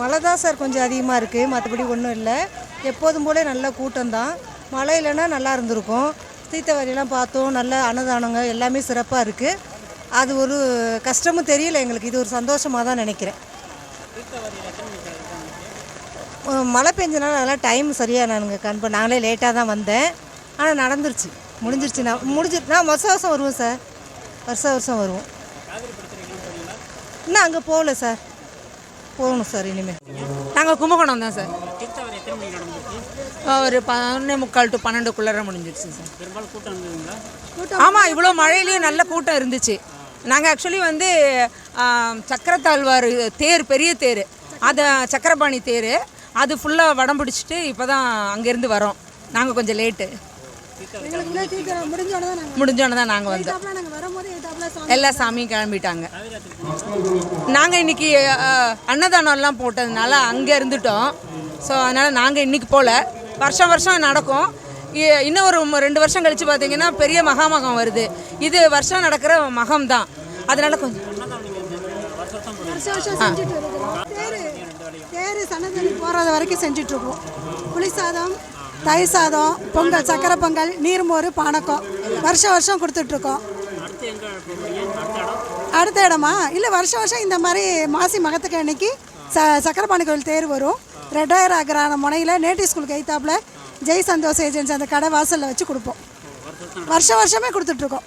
மழை தான் சார் கொஞ்சம் அதிகமாக இருக்குது மற்றபடி ஒன்றும் இல்லை. எப்போதும் போல நல்ல கூட்டம் தான். மழை இல்லைன்னா நல்லா இருந்திருக்கும். தீர்த்தவாரியெல்லாம் பார்த்தோம் நல்ல அன்னதானங்க எல்லாமே சிறப்பாக இருக்குது அது ஒரு கஷ்டமும் தெரியல எங்களுக்கு இது ஒரு சந்தோஷமாக தான் நினைக்கிறேன். மழை பெஞ்சனால அதெல்லாம் டைம் சரியாக நானுங்க கண்ப நாங்களே லேட்டாக தான் வந்தேன். ஆனால் நடந்துருச்சு. முடிஞ்சிருச்சு. நான் முடிஞ்சு நான் வருஷ வருஷம் வருவோம் சார். வருஷ வருஷம் வருவோம். இன்னும் அங்கே போகல சார். போகணும் சார் இனிமேல் நாங்கள் கும்பகோணம் தான் சார். ஒரு பதினொன்னே முக்கால் டு பன்னெண்டுக்குள்ளார முடிஞ்சிருச்சு சார். ஆமாம் இவ்வளோ மழையிலையும் நல்ல கூட்டம் இருந்துச்சு. நாங்கள் ஆக்சுவலி வந்து சக்கரத்தாழ்வார் தேர் பெரிய தேர். அதை சக்கரபாணி தேர். அது ஃபுல்லாக வடம் பிடிச்சிட்டு இப்போ தான் அங்கேருந்து வரோம். நாங்கள் கொஞ்சம் லேட்டு முடிஞ்சோன்னு தான் நாங்கள் வந்தோம் எல்லா சாமியும் கிளம்பிட்டாங்க. நாங்கள் இன்னைக்கு அஹ், அன்னதானம்லாம் போட்டதுனால அங்கே இருந்துட்டோம். ஸோ அதனால் நாங்கள் இன்னைக்கு போகல வருஷம் வருஷம் நடக்கும். இன்னும் ஒரு ரெண்டு வருஷம் கழித்து பார்த்தீங்கன்னா பெரிய மகாமகம் வருது. இது வருஷம் நடக்கிற மகம் தான் அதனால கொஞ்சம் தேர் தேர் சன்னதி போகிறது வரைக்கும் செஞ்சுட்டு இருக்கோம். புளி சாதம் தயிர் சாதம் பொங்கல் சக்கரை பொங்கல் நீர்மோர் பானக்கம் வருஷம் வருஷம் கொடுத்துட்ருக்கோம். அடுத்த இடமா? இல்லை வருஷம் வருஷம் இந்த மாதிரி மாசி மகத்துக்கு அன்னைக்கு ச சக்கரபாணி கோயில் தேர் வரும். ரெட்டாயிரம் அக்ரான முனையில் நேட்டிவ் ஸ்கூலுக்கு எய்த்தாப்பில் ஜெய் சந்தோஷ் ஏஜென்சி அந்த கடை வாசலில் வச்சு கொடுப்போம். வருஷம் வருஷமே கொடுத்துட்ருக்கோம்.